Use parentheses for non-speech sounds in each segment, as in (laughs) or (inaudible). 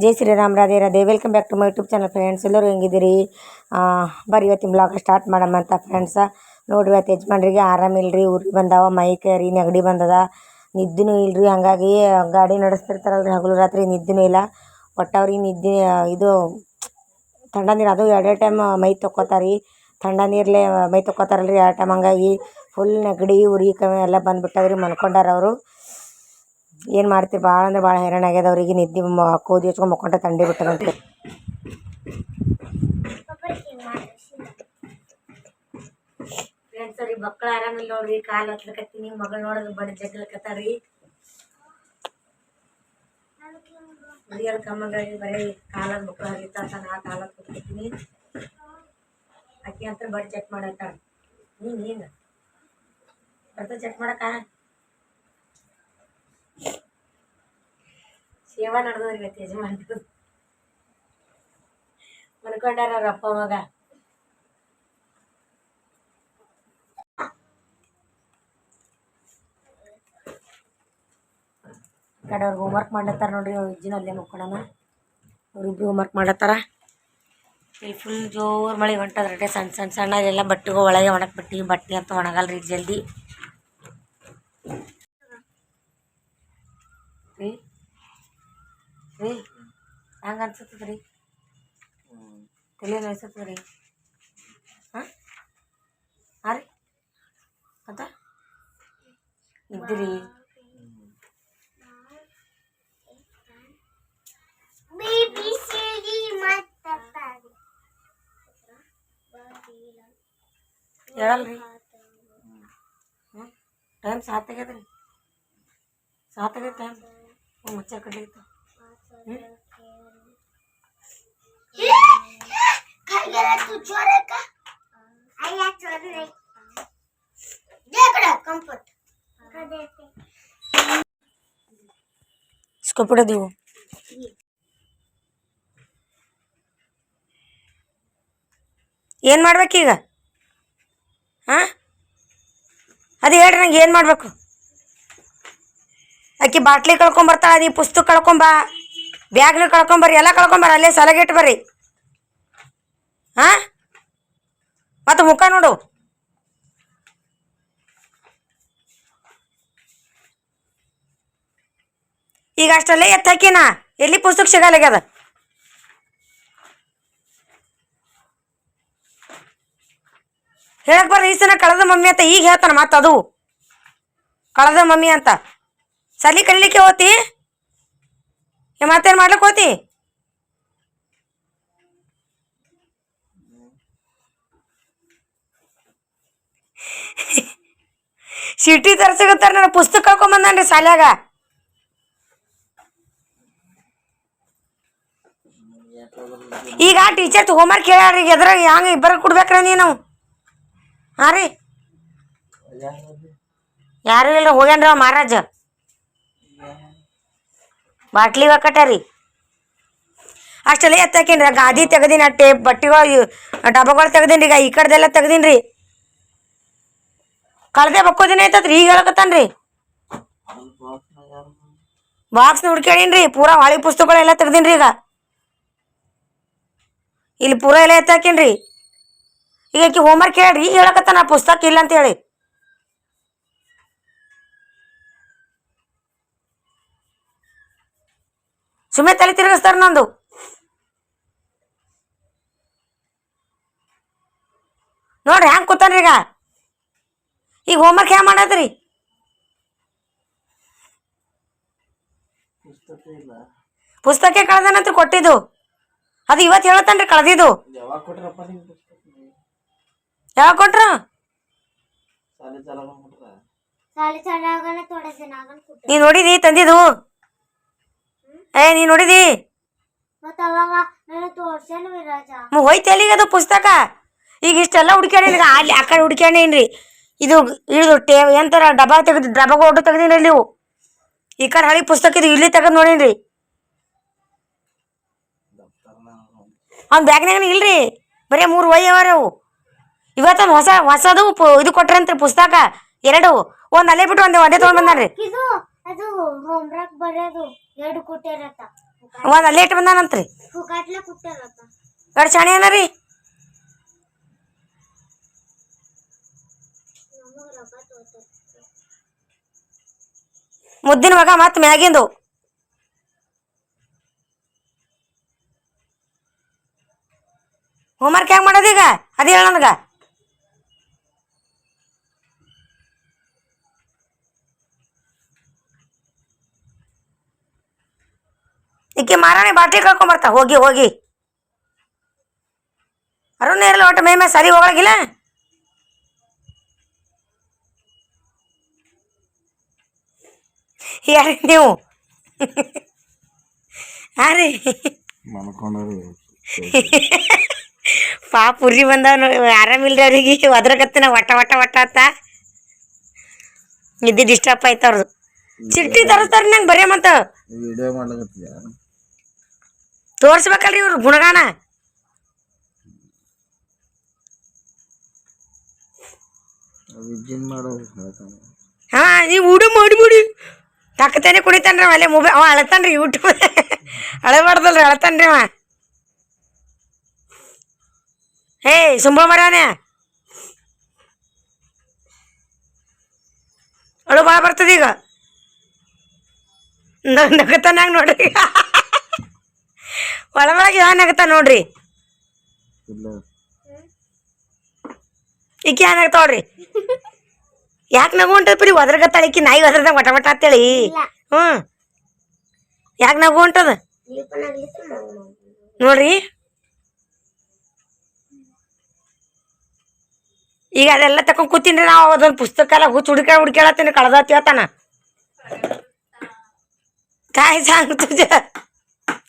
Jai Shriram, Radhe Radhe. Welcome back to my YouTube channel friends ಎಲ್ಲರೂ ಹೆಂಗಿದ್ದೀರಿ? ಬರೀ ಇವತ್ತಿನ ಬ್ಲಾಗ್ ಸ್ಟಾರ್ಟ್ ಮಾಡಮ್ಮ ಅಂತ ಫ್ರೆಂಡ್ಸ ನೋಡ್ರಿ ಇವತ್ತು ಯಜಮಾನ್ರಿಗೆ ಆರಾಮಿಲ್ರಿ ಊರಿಗೆ ಬಂದಾವ ಮೈ ಕೈ ನೆಗಡಿ ಬಂದದ. ನಿದ್ದೆನೂ ಇಲ್ರಿ, ಹಂಗಾಗಿ ಗಾಡಿ ನಡೆಸ್ತಿರ್ತಾರಲ್ರಿ, ಹಗಲು ರಾತ್ರಿ ನಿದ್ದೂ ಇಲ್ಲ. ಒಟ್ಟು ನಿದ್ದೆ, ಇದು ಥಂಡ ನೀರು, ಅದು ಎರಡೇ ಟೈಮ್ ಮೈ ತೊಕ್ಕೋತಾರಿ. ಥಂಡ ನೀರ್ಲೆ ಮೈ ತೊಕ್ಕೋತಾರಲ್ರಿ ಎರಡು ಟೈಮ್ ಹಂಗಾಗಿ ಫುಲ್ ನೆಗಡಿ, ಉರಿ, ಕಮ್ಮಿ ಎಲ್ಲ ಬಂದುಬಿಟ್ಟವ್ರಿ ಮಲ್ಕೊಂಡಾರ ಅವರು. ಏನು ಮಾಡ್ತೀರಿ ಭಾಳ ಅಂದ್ರೆ ಭಾಳ ಹೈರಾಣ ಆಗ್ಯದ ಅವ್ರಿಗೆ ನಿದ್ದೆ ಕೋದಿ ಹಚ್ಕೊಂಡು ಮಕ್ಕೊಂಡ್ರೆ ತಂಡಿ ಬಿಟ್ಟದಂತೆ ಫ್ರೆಂಡ್ಸ್ ಅವ್ರಿಗೆ ಮಕ್ಕಳು ಆರಾಮಿಲ್ಲ ನೋಡ್ರಿ. ಕಾಲು ಹತ್ಲಕತ್ತೀನಿ ಮಗಳು ನೋಡೋದು ಬಡ ಜಗ್ಲಕತ್ತಾರಿ ಹುಡುಗಿಯರ ಕಮ್ಮಗಾಗಿ ಬರೀ ಕಾಲದ ಮಕ್ಕಳು ಹರಿತಾತ ನಾ ಕಾಲ ಕೂತ್ಕೊತೀನಿ. ಆಕಿ ಅಂತ ಬಡ್ ಚೆಕ್ ಮಾಡತ್ತಾಳ. ನೀನು ನೀನು ಬರ್ತ ಚೆಕ್ ಮಾಡಕ್ಕ ಸೇವಾ ನಡೆದವ್ರಿ ಇವತ್ತು ಯಜಮಾನ್ರು. ಮನ್ಕೊಂಡಾರ ಅವ್ರ ಅಪ್ಪ ಮಗ ಈ ಕಡೆ ಅವ್ರಿಗೆ ಹೋಮ್ವರ್ಕ್ ಮಾಡ್ಲತ್ತಾರ ನೋಡ್ರಿ ಇಜ್ಜಿನ ಅಲ್ಲೇ ಮುಕ್ಕೊಳನ ಅವ್ರಿಬ್ರು ಹೋಮ್ವರ್ಕ್ ಮಾಡತ್ತಾರ. ಇಲ್ಲಿ ಫುಲ್ ಜೋರು ಮಳೆ ಹೊಂಟದ್ರಟೆ ಸಣ್ಣ ಸಣ್ಣ ಸಣ್ಣ ಎಲ್ಲ ಬಟ್ಟೆಗಳು ಒಳಗೆ ಒಣಗಿ ಬಿಟ್ಟು ಬಟ್ಟೆ ಅಂತ ಒಣಗಲ್ರಿ ಜಲ್ದಿ ರೀ ರೀ ಹೆಂಗೆ ಅನ್ಸತ್ತದ ರೀ ತಲೆ ನೋಯ್ಸತ್ತದ ರೀ ಹಾಂ? ಹಾಂ ರೀ? ಅಂತ ಇದ್ರಿ. ಹೇಳಲ್ರಿ. ಟೈಮ್ ಸಾತಾಗ್ಯದ ರೀ ಸಾತಾಗ್ಯದ ಟೈಮ್. ಹ್ಞೂ ಮುಚ್ಚ ಕಡ್ಲಿ ಇತ್ತು ಹ್ಞೂ ಸ್ಕೊಪಿಡೋದಿವು ಏನು ಮಾಡ್ಬೇಕೀಗ ಹಾಂ? ಅದು ಹೇಳ್ರಿ ನಂಗೆ ಏನು ಮಾಡಬೇಕು? ಆಕಿ ಬಾಟ್ಲಿ ಕಳ್ಕೊಂಬರ್ತಾಳೆ ನೀ ಪುಸ್ತಕ ಕಳ್ಕೊಂಬ ಬ್ಯಾಗ್ಲಿ ಕಳ್ಕೊಂಬರ್ರಿ ಎಲ್ಲ ಕಳ್ಕೊಂಬರ್ರಿ ಅಲ್ಲೇ ಸಲಗಿಟ್ಟು ಬರ್ರಿ. ಹಾಂ? ಮತ್ತು ಮುಖ ನೋಡು. ಈಗ ಅಷ್ಟಲ್ಲೇ ಎತ್ತಾಕಿನ ಎಲ್ಲಿ ಪುಸ್ತಕ ಸಿಗಲ್ಲಾಗ್ಯದ ಹೇಳಕ್ ಬರ್ರಿ, ಈ ಸಲ ಕಳೆದ ಮಮ್ಮಿ ಅಂತ ಈಗ ಹೇಳ್ತಾನ ಮತ್ತದು. ಕಳೆದ ಮಮ್ಮಿ ಅಂತ. ಸಲಿ ಕಲಿಲಿಕ್ಕೆ ಹೋತಿ? ಮತ್ತೇನು ಮಾಡ್ಲಿಕ್ಕೆ ಹೋತಿ ಸಿಟಿ ತರ್ಸಿಗತ್ತಾರ ನನ್ನ ಪುಸ್ತಕ ಕಳ್ಕೊಂಬಂದಾನ್ರಿ ಶಾಲ್ಯಾಗ ಈಗ ಟೀಚರ್ ಹೋಮ್ವರ್ಕ್ ಹೇಳ್ಯಾರ ಎದ್ರಾಗ ಹಂಗ ಇಬ್ಬರ ಕೊಡ್ಬೇಕ್ರ ನೀನು ಹಾಂ ರೀ. ಯಾರು ಇಲ್ಲ ಹೋಗ್ಯಾನ್ರಿ ಮಹಾರಾಜ. ಬಾಟ್ಲಿ ಒಕ್ಕಟ್ಟಾರಿ ಅಷ್ಟೆಲ್ಲ ಎತ್ತಾಕೇನ್ರಿ ಗಾದಿ ಆ ಟೇಪ್ ಬಟ್ಟಿಗಳು ಡಬ್ಬಗಳು ತೆಗ್ದೀನಿ ಈಗ ಈ ಕಡೆದೆಲ್ಲ ತೆಗ್ದೀನಿ ರೀ ಬಕ್ಕೋ ಬಕ್ಕೋದಿನ ಐತತ್ರಿ, ಈಗ ಹೇಳಕತ್ತಾನ್ರಿ. ಬಾಕ್ಸ್ನ ರೀ ಪೂರಾ ಹಳಿ ಪುಸ್ತಕಗಳೆಲ್ಲ ತೆಗ್ದೀನಿ ಈಗ. ಇಲ್ಲಿ ಪೂರಾ ಎಲ್ಲ ಎತ್ತಾಕೇನ್ರಿ ಈಗ ಹೋಮ್ ಹೇಳ್ರಿ, ಈಗ ಹೇಳಕತ್ತಾನ ಪುಸ್ತಕ ಇಲ್ಲ ಅಂತ ಹೇಳಿ ಸುಮ್ಮನೆ ತಲೆ ತಿರುಗಿಸ್ತಾರ ನಂದು ನೋಡ್ರಿ ಹ್ಯಾಂಗ ಕೂತಾನ್ರಿ ಈಗ ಈಗ ಹೋಮ್ವರ್ಕ್ ಹ್ಯಾಂಗ ಮಾಡದ್ರಿ ಪುಸ್ತಕ ಕಳ್ದನಂತ ಕೊಟ್ಟಿದ್ದು ಅದು ಇವತ್ತು ಹೇಳತ್ತನ್ರಿ ಕಳ್ದಿದ್ದು ಯಾವಾಗ ಕೊಟ್ರಪ್ಪ ನಿಮ್ಗೆ ಪುಸ್ತಕ ಯಾವಾಗ ಕೊಟ್ರ ಶಾಲೆ ಚಾಲು ಮಾಡ್ಬಿಟ್ರ ಶಾಲೆ ಚಾಲು ಆಗೋಣ ಥೋಡೆ ದಿನ ಆಗೋಣ ಕೊಟ್ಟು ನೀ ನೋಡಿದಿ ತಂದಿದ್ದು ಏ ನೀ ನೋಡಿದಿ? ಹೋಯ್ತು ಎಲ್ಲಿಗೆ ಅದು ಪುಸ್ತಕ? ಈಗ ಇಷ್ಟೆಲ್ಲ ಹುಡ್ಕ್ಯಾಡೀನಿ ಅಲ್ಲಿ ಆ ಕಡೆ ಹುಡ್ಕ್ಯಾಡೇನ್ರಿ ಇದು ಇಳಿದು ಟೇ ಎಂತಾರ ಡಬ್ಬ ತೆಗೆದು ಡಬ್ಬಾಗ ಒಟ್ಟು ತೆಗ್ದೀನಿ ನೀವು ಈ ಕಡೆ ಹಳಿ ಪುಸ್ತಕ ಇದು ಇಲ್ಲಿ ತೆಗೆದು ನೋಡೀನಿ ಅವ್ನ ಬ್ಯಾಗ್ನಾಗ ಇಲ್ರಿ? ಬರೀ ಮೂರು ವೈ ಅವ ಅವು. ಇವತ್ತೊಂದು ಹೊಸ ಹೊಸದು ಇದು ಕೊಟ್ರಂತ್ರಿ ಪುಸ್ತಕ. ಎರಡು. ಒಂದು ಅಲ್ಲೇ ಬಿಟ್ಟು ಒಂದು ಒಂದೇ ತೊಗೊಂಡ್ ಎರಡು ಕೊಟ್ಟಾರತ್ತ ಒಂದ್ ಅಲ್ಲೇ ಇಟ್ಟು ಬಂದಾನಂತ್ರಿ. ಹುಗಾಟ್ಲ ಕೊಟ್ಟಾರತ್ತ ಎರಡು ಶಾಣೆ ಏನರಿ ಮುದ್ದಿನ ಮಗ ಮತ್ತೆ ಮ್ಯಾಗಿಂದು. ಹೋಮ್ವರ್ಕ್ ಹೆಂಗೆ ಮಾಡೋದೀಗ ಅದೇ ಹೇಳ ನನಗೆ. ಈಕೆ ಮಾರಾಣಿ ಬಾಟ್ಲಿ ಕಳ್ಕೊಂಬರ್ತಾ ಹೋಗಿ ಹೋಗಿ. ಅರುಣ್ ಇರಲ್ಲ ಒಟ್ಟು ಮೇ ಮೇ ಸರಿ ಹೋಗಲಾಗಿಲ್ಲ? ಯಾರಿ ನೀವು? ಯಾರಿ? ಪಾಪ ಉರಿ ಬಂದವ ಆರಾಮಿಲ್ರಿ ಅವ್ರಿಗೆ. ಒದ್ರಕತ್ತಿನ ವಟ ವಟ ವಟ ಅಂತ. ನಿದ್ದೆ ಡಿಸ್ಟರ್ಬ್ ಆಯ್ತು ಅವ್ರದ್ದು ಚಿಟ್ಟಿ ತರಿಸ್ತಾರ ನಂಗೆ ಬರೇ ಮತ್ತ ವಿಡಿಯೋ ಮಾಡ್ಲಕತ್ತಿದ್ಯಾ? ತೋರ್ಸ್ಬೇಕಲ್ರಿ ಇವ್ರು ಗುಣಗಾನ? ಮಾಡೋ ಹಾ ನೀವು ಊಟ ಮಾಡಿಬಿಡಿ ತಕ್ಕತೇನೆ ಕುಡಿತಾನ್ರಿ ಅಲ್ಲೇ ಮೊಬೈಲ್ ಅವ ಅಳತಾನ್ರಿ ಯೂಟ್ಯೂಬ್ ಅಳಬಾರ್ದಲ್ರಿ ಅಳತಾನ್ರಿ ಅವ. ಹೇ ಸುಂಬ ಮರವನೇ ಅಳು ಭಾಳ ಬರ್ತದ ಈಗ. ನಗತಾನ ನೋಡ್ರಿ ಒಳಗೊಳಗೆ ಯಾನ್ ಆಗತ್ತ ನೋಡ್ರಿ? ಈಕಿ ಯಾನ್ ಆಗ್ತಾವ್ರಿ ಯಾಕೆ ನಗು ಹೊಂಟದ್ರಿ ಒದರ್ಗತ್ತಾಳ ಈಕಿ ನಾಯಿ ಒದ್ರದ ವಟ ವಟ ಅಂತೇಳಿ ಹ್ಞೂ ಯಾಕೆ ನಗು ಹೊಂಟದ? ನೋಡ್ರಿ. ಈಗ ಅದೆಲ್ಲ ತಕೊಂಡ್ ಕೂತೀನಿ ನಾವು ಅದೊಂದು ಪುಸ್ತಕ ಎಲ್ಲ ಹುಚ್ಚು ಹುಡುಕ ಹುಡುಕ್ಯಾಳತ್ತೀನಿ ಕಳ್ದತ್ತಿ ಹೇಳ್ತಾನ ಕಾಯಿ ಸಾಂಗ್ ತುಜ.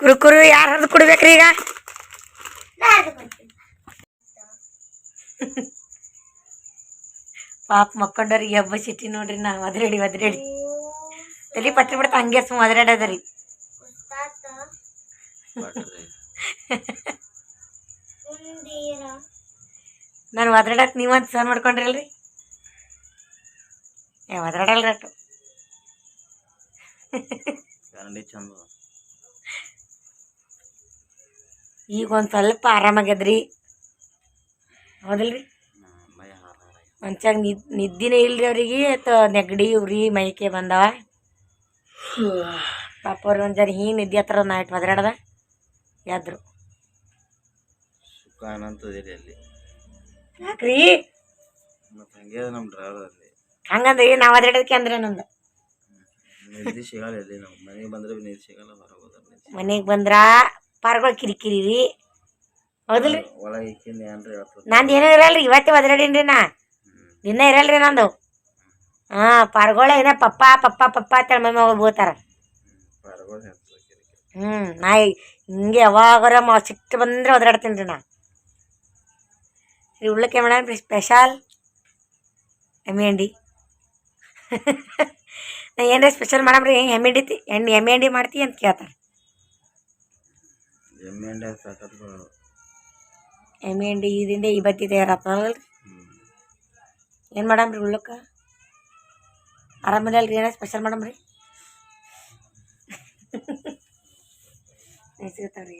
ಕುರುಕುರು ಯಾರು ಹರಿದು ಕುಡಿಬೇಕ್ರಿ ಈಗ? (laughs) ಪಾಪ ಮಕ್ಕೊಂಡವ್ರಿಗೆ ಹಬ್ಬ ಸಿಟ್ಟಿ ನೋಡ್ರಿ ನಾ ಒದ್ರೇಡಿ ಒದ್ರೇಡಿ. ತಲಿ ಪಟ್ಟಿ ಬಿಡ್ತಾ ಹಂಗೆ ಸುಮ್ಮ ಒದ್ರೇಡದ್ರಿ. (laughs) ನಾನು ಒದ್ರಾಡಕ್ ನೀವಂತ ಸಹ ಮಾಡ್ಕೊಂಡಿರಲ್ರಿ? ಏ ಒದ್ರಾಡಲ್ರಟ್ಟು (laughs) ಚಂದ. ಈಗ ಒಂದು ಸ್ವಲ್ಪ ಆರಾಮಾಗ್ಯದ್ರಿ? ಹೌದಲ್ರಿ? ಮಂಚಾಗ ನಿದ್ ನಿದ್ದಿನೇ ಇಲ್ರಿ ಅವ್ರಿಗೆ ಅಥವಾ ನೆಗಡಿ ಉರಿ ಮೈಕೆ ಬಂದವ. ಪಾಪ ಅವ್ರಿಗೆ ಒಂದು ಜರಿ ಹಿಂಗೆ ನಿದ್ದೆ ಹತ್ರ ನೈಟ್ ಒದ್ರಾಡ್ದ ಎದ್ರು. ಯಾಕ್ರಿ? ಹಂಗಂದ್ರಿ ನಾವು ಒದ್ರಾಡೋದಕ್ಕೆ ಅಂದ್ರೆ ನಂದು. ಮನೆಗೆ ಬಂದ್ರೆ ಬಿ ನಿದ್ದೆ ಸಿಗಲ್ಲ ಹೊರಗೆ ಹೋದ್ರೆ ನಿದ್ದೆ ಸಿಗಲ್ಲ. ಮನೆಗೆ ಬಂದ್ರ ಪಾರ್ಗಳು ಕಿರಿಕಿರಿ ರೀ ಹೌದಲ್ರಿ ಒಳಗೆ ಇಕ್ಕಿಂದ ಏನ್ರಿ ಹೇಳ್ತದೆ ನಂದು ಏನೂ ಇರಲ್ರಿ ಇವತ್ತೇ ಒದ್ರಾಡೀನಿ ನಾ ದಿನ ಇರಲ್ರಿ ನಂದು ಹಾಂ ಪಾರ್ಗೋಳ ಏನ ಪಪ್ಪ ಪಪ್ಪ ಪಪ್ಪ ಅಂತೇಳಿ ಮಮ್ಮಿ ಹೋಗಿ ಬೋತಾರ ಪರಗಳು ಹೇಳ್ತದೆ ಕಿರಿಕಿರಿ ಹ್ಞೂ ನಾ ಹಿಂಗೆ ಯಾವಾಗಾರ ಮ ಸಿಟ್ಟು ಬಂದ್ರೆ ಒದ್ರಾಡ್ತೀನಿ ರೀ ನಾ ರೀ ಉಳ್ಳಕ್ಕೆ ಮೇಡಮ್ ಸ್ಪೆಷಲ್ ಎಮ್ಮೆ ಅಂಡಿ ನಾ ಏನಾರ ಸ್ಪೆಷಲ್ ಮಾಡಮ್ರಿ ಹೆಂಗೆ ಎಮ್ಮೆ ಅಂಡಿ ಎಣ್ಣೆ ಎಮ್ಮೆ ಅಂಡಿ ಮಾಡ್ತಿ ಅಂತ ಕೇಳ್ತಾರೆ ಎಮ್ಮೆ ಅಂಡೆ ಸಾಕತ್ ಬರೋದು ಎಮ್ಮೆ ಅಂಡಿ ಇದರಿಂದ ಈ ಬತ್ತಿ ರೀ ಏನು ಮಾಡಮ್ರಿ ಉಳ್ಳಕ್ಕೆ? ರೀ ಏನೋ ಸ್ಪೆಷಲ್ ಮಾಡಮ್ರಿ? ಸಿಗ್ತಾವ್ರಿ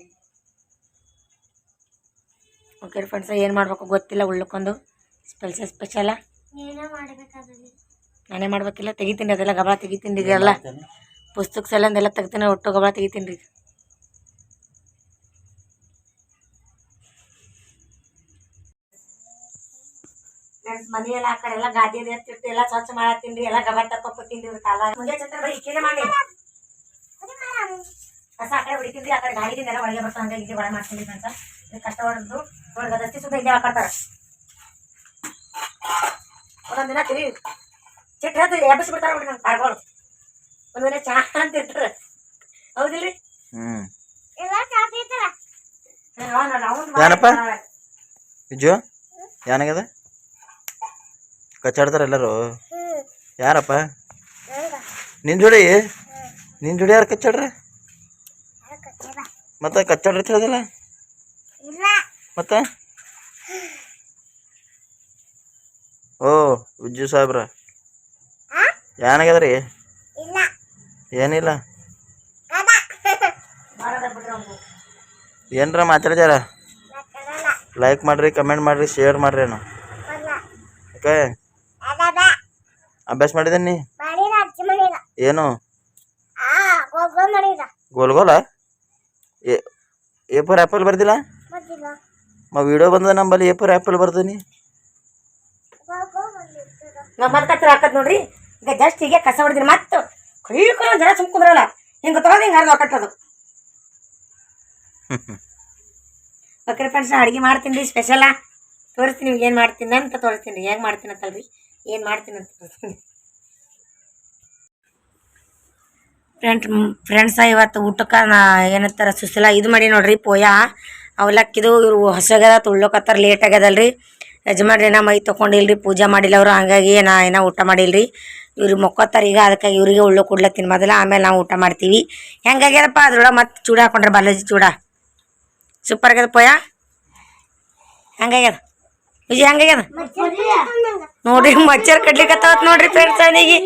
ಓಕೆ ಫ್ರೆಂಡ್ಸ ಏನು ಮಾಡಬೇಕು ಗೊತ್ತಿಲ್ಲ ಉಳ್ಳಕ್ಕೊಂದು ಸ್ಪೆಷಲ್ ಸ್ಪೆಷಲ ನಾನೇ ಮಾಡ್ಬೇಕಿಲ್ಲ ತೆಗಿತೀನಿ ಅದೆಲ್ಲ ಗಬಳ ತೆಗಿತೀನಿ ರೀ ಎಲ್ಲ ಪುಸ್ತಕ ಸಲಂದೆಲ್ಲ ತೆಗಿತೀನಿ ಒಟ್ಟು ಗಬಳ ತೆಗಿತೀನಿ ರೀ. ಫ್ರೆಂಡ್ಸ್ ಮನೆಯೆಲ್ಲ ಆ ಕಡೆ ಎಲ್ಲ ಗಾದಿ ಎತ್ತಿಟ್ಟು ಎಲ್ಲ ಸ್ವಚ್ಛ ಮಾಡತ್ತೀನಿ ಎಲ್ಲ ಗಬ ತಪ್ಪ ರೀ ಕಾಲ ಮುಂದೆ ಛತ್ರ ಬರೀ ಇಕ್ಕೇನೆ ಮಾಡಿ. ಕಸ ಆ ಕಡೆ ಹೊಡಿತೀನಿ ಆ ಕಡೆ ಗಾಡಿ ಎಲ್ಲ ಒಳಗೆ ಬರ್ತಾ ಹಂಗೆ ಇಲ್ಲಿ ಒಳಗೆ ಮಾಡ್ತೀನಿ ಅಂತ ಇದು ಕಷ್ಟ ಹೊಡೆದು ಒಳಗೆ ದಸ್ತಿ ಸುತ್ತ ಹಿಂದೆ ಹಾಕೊಡ್ತಾರೆ. ಒಂದೊಂದಿನ ದಿನ ತಿಳಿ ಚಿಟ್ಟು ಹೇಳ್ತೀವಿ ಎಬ್ಬಿಸಿ ಬಿಡ್ತಾರೆ ನೋಡಿ ನಮ್ಮ ಕಾರ್ಗಳು ಒಂದೊಂದಿನ ಚಹಾ ಅಂತ ಇರ್ತಾರೆ. ಹೌದಿಲ್ರಿ? ಎಲ್ಲ ಏನಪ್ಪ ವಿಜು? ಏನಾಗ್ಯದ ಕಚ್ಚಾಡ್ತಾರ ಎಲ್ಲರೂ? ಯಾರಪ್ಪ? ನಿನ್ ಜೋಡಿ? ನಿನ್ ಜೋಡಿ ಯಾರು ಕಚ್ಚಾಡ್ರ? ಮತ್ತೆ ಕಚ್ಚಾಡ್ರಿ ತಿಳಿದಿಲ್ಲ? ಮತ್ತ? ಓ ವಿಜು ಸಾಹೇಬ್ರ. ಏನಾಗ್ಯದ ರೀ ಇಲ್ಲ. ಏನಿಲ್ಲ. ಏನ್ರ ಮಾತಾಡಲ್ಲ. ಲೈಕ್ ಮಾಡ್ರಿ ಕಮೆಂಟ್ ಮಾಡ್ರಿ ಶೇರ್ ಮಾಡ್ರಿ ಏನು ಓಕೆ ಅಭ್ಯಾಸ ಮಾಡಿದೀನಿ ಏನು? Goal goal A A for apple ಬರ್ದಿಲ್ಲ? ಮಾ ವಿಡಿಯೋ ಬಂದ ನಂಬಲ್ಲಿ ಎ ಫಾರ್ ಆ್ಯಪಲ್ ಬರ್ದೀನಿ ಮತ್ತೆ ಕತ್ರ ಹಾಕದ್ ನೋಡ್ರಿ ಈಗ ಜಸ್ಟ್ ಹೀಗೆ ಕಸ ಹೊಡೆದಿನಿ ಮತ್ತೆ ಕೈಕೊಂಡು ಜನ ಸುಮ್ಕೊಂಡ್ರಲ್ಲ ಹಿಂಗೆ ತೊಗೊಳೋದು ಹಿಂಗೆ ಹರಿದು ಕಟ್ಟೋದು ಓಕೆ ಫ್ರೆಂಡ್ಸ್ ನಾನು ಅಡುಗೆ ಮಾಡ್ತೀನಿ ರೀ ಸ್ಪೆಷಲ ತೋರಿಸ್ತೀನಿ ನೀವು ಏನು ಮಾಡ್ತೀನಿ ಅಂತ ತೋರಿಸ್ತೀನಿ ರೀ ಹೆಂಗೆ ಮಾಡ್ತೀನಿ ಅಂತಲ್ರಿ ಏನು ಮಾಡ್ತೀನಿ ಅಂತ ತೋರಿಸ್ತೀನಿ ಫ್ರೆಂಡ್ ಫ್ರೆಂಡ್ಸ ಇವತ್ತು ಊಟಕ್ಕೆ ನಾ ಏನಂತಾರ ಸುಸಿಲ ಇದು ಮಾಡಿ ನೋಡ್ರಿ, ಪೋಯ. ಅವಲಕ್ಕಿದು ಇವರು ಹೊಸಗದ ತುಳ್ಳೋಕತ್ತಾರ ಲೇಟ್ ಆಗ್ಯದಲ್ರಿ. ಯಜಮಾನ್ರಿ ನಾ ಮೈ ತೊಗೊಂಡಿಲ್ರಿ ಪೂಜೆ ಮಾಡಿಲ್ಲ ಅವರು, ಹಂಗಾಗಿ ನಾ ಏನೋ ಊಟ ಮಾಡಿಲ್ರಿ. ಇವ್ರು ಮೊಕ್ಕೋತಾರ ಈಗ ಅದಕ್ಕಾಗಿ ಇವರಿಗೆ ಉಳ್ಳು ತಿನ್ ಮೊದಲ, ಆಮೇಲೆ ನಾವು ಊಟ ಮಾಡ್ತೀವಿ. ಹೆಂಗಾಗ್ಯದಪ್ಪ ಅದ್ರೊಳಗೆ ಮತ್ತೆ ಚೂಡ ಹಾಕೊಂಡ್ರೆ ಬಾಲಾಜಿ, ಚೂಡ? ಸೂಪರ್ ಆಗ್ಯದ ಪೋಯ? ಹೆಂಗಾಗ್ಯದ ವಿಜಯ್ ಹೆಂಗಾಗ್ಯದ? ನೋಡ್ರಿ ಮಚ್ಚರ್ ಕಡ್ಲಿಕತ್ತಾವತ್ ನೋಡ್ರಿ ಫ್ರೆಂಡ್ಸ್ ಅವನಿಗೆ.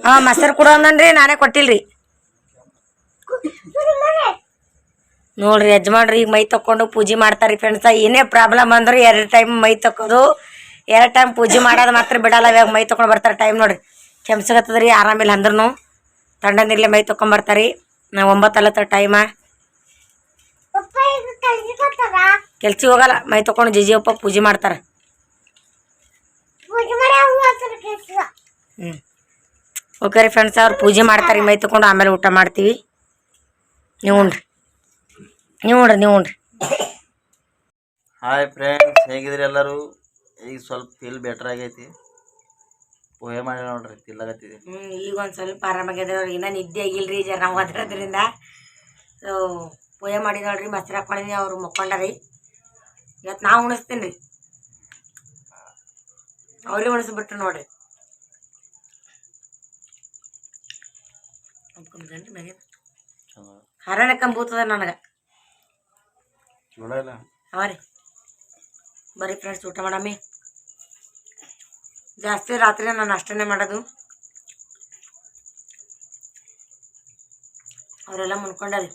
ಹಾ ಮೊಸರು ಕೊಡು ಅಂದನ್ರಿ ನಾನೇ ಕೊಟ್ಟಿಲ್ರಿ. ನೋಡ್ರಿ ಯಜಮಾನ್ರಿ ಈಗ ಮೈ ತಕೊಂಡು ಪೂಜೆ ಮಾಡ್ತಾರ್ರಿ ಫ್ರೆಂಡ್ಸ ಏನೇ ಪ್ರಾಬ್ಲಮ್ ಅಂದ್ರೆ ಎರಡು ಟೈಮ್ ಮೈ ತಕ್ಕೋದು. ಎರಡು ಟೈಮ್ ಪೂಜೆ ಮಾಡೋದು ಮಾತ್ರ ಬಿಡಲ್ಲ ಇವಾಗ ಮೈ ತಕೊಂಡು ಬರ್ತಾರೆ ಟೈಮ್ ನೋಡ್ರಿ. ಕೆಮ್ಸಗತ್ತದ್ರಿ ಆರಾಮಿಲ್ಲ ಅಂದ್ರೂ ತಣ್ಣನಿರ್ಲೆ ಮೈ ತಕೊಂಬರ್ತಾರಿ ನಾವು ಒಂಬತ್ತಲ್ಲತ್ತ ಟೈಮ ಕೆಲ್ಸಿಗೆ ಹೋಗಲ್ಲ ಮೈ ತಕೊಂಡು ಜಿಜಿಯಪ್ಪ ಪೂಜೆ ಮಾಡ್ತಾರೆ. ಪೂಜೆ ಮಾಡ್ತಾರ ಹ್ಞೂ ಓಕೆ ರೀ ಫ್ರೆಂಡ್ಸ್ ಅವ್ರು ಪೂಜೆ ಮಾಡ್ತಾರೆ ಮೈ ತಕೊಂಡು ಆಮೇಲೆ ಊಟ ಮಾಡ್ತೀವಿ. ನೀವು ರೀ ನೀವು ಉಣ್ರಿ ನೀವು ಉಣ್ರಿ ಹಾಯ್ ಫ್ರೆಂಡ್ಸ್ ಹೇಗಿದ್ರಿ ಎಲ್ಲರೂ? ಈಗ ಸ್ವಲ್ಪ ಫೀಲ್ ಬೆಟರ್ ಆಗೈತಿ. ಪೋಹೆ ಮಾಡಿ ನೋಡ್ರಿ ತಿಲ್ಲಗತ್ತಿದೆ ಹ್ಞೂ ಈಗ ಒಂದು ಸ್ವಲ್ಪ ಆರಾಮಾಗ್ಯದ ಇನ್ನೂ ನಿದ್ದೆ ಆಗಿಲ್ರಿ ಜರ ನಾವು ಅದರದ್ರಿಂದ. ಸೊ ಪೋಯ ಮಾಡಿ ನೋಡ್ರಿ ಮೊಸರು ಹಾಕೊಂಡಿನಿ ಅವ್ರು ಮುಕ್ಕೊಂಡಾರಿ. ಇವತ್ತು ನಾವು ಉಣಿಸ್ತೀನಿ. ರೀ ಅವ್ರಿಗೆ ಉಣಿಸ್ಬಿಟ್ರು ನೋಡ್ರಿ. ಮ್ಯಾಗೆ ಹರಣ ಕಂಬೂತದ ನನಗೆ. ಹಾಂ ರೀ. ಬರ್ರಿ ಫ್ರೆಂಡ್ಸ್ ಊಟ ಮಾಡಮ್ಮಿ. ಜಾಸ್ತಿ ರಾತ್ರಿ ನಾನು ಅಷ್ಟನ್ನೇ ಮಾಡೋದು. ಅವರೆಲ್ಲ ಮುನ್ಕೊಂಡಾರಿ.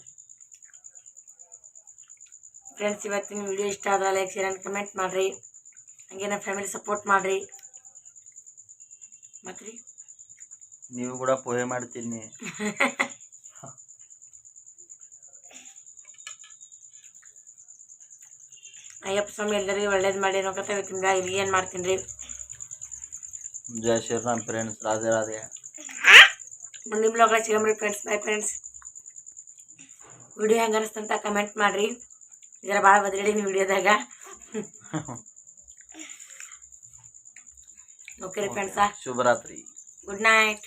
ಫ್ರೆಂಡ್ಸ್ ಇವತ್ತಿನ ವಿಡಿಯೋ ಇಷ್ಟ ಆದ ಲೈಕ್ ಶೇರ್ ಆ್ಯಂಡ್ ಕಮೆಂಟ್ ಮಾಡಿರಿ. ಹಂಗೆ ನಮ್ಮ ಫ್ಯಾಮಿಲಿ ಸಪೋರ್ಟ್ ಮಾಡಿರಿ. ಮತ್ತು ರೀ ನೀವು ಕೂಡ ಪೋಹೆ ಮಾಡ್ತೀನಿ. ಅಯ್ಯಪ್ಪ ಸ್ವಾಮಿ ಎಲ್ಲರಿಗೂ ಒಳ್ಳೇದು ಮಾಡಿ ನೋಡ್ಕೊತ ತಿಂದ ಇಲ್ಲಿ ಏನು ಮಾಡ್ತೀನಿ ರೀ ಜಯ ಶ್ರೀರಾಮ್ ಫ್ರೆಂಡ್ಸ್ ರಾಧೆ ರಾಧೆ. ಮುಂದಿನ ಬ್ಲಾಗ್ಲ ಸಿಗಮ್ರಿ ಫ್ರೆಂಡ್ಸ್ ಬೈ ಫ್ರೆಂಡ್ಸ್ ವಿಡಿಯೋ ಹೆಂಗೆ ಅನಿಸ್ತಂತ ಕಮೆಂಟ್ ಮಾಡಿರಿ. ಇದರ ಭಾಳ ಬದಲಿಡೀನಿ ವಿಡಿಯೋದಾಗ. ಓಕೆ ರೀ ಫ್ರೆಂಡ್ಸಾ ಶುಭರಾತ್ರಿ. Good night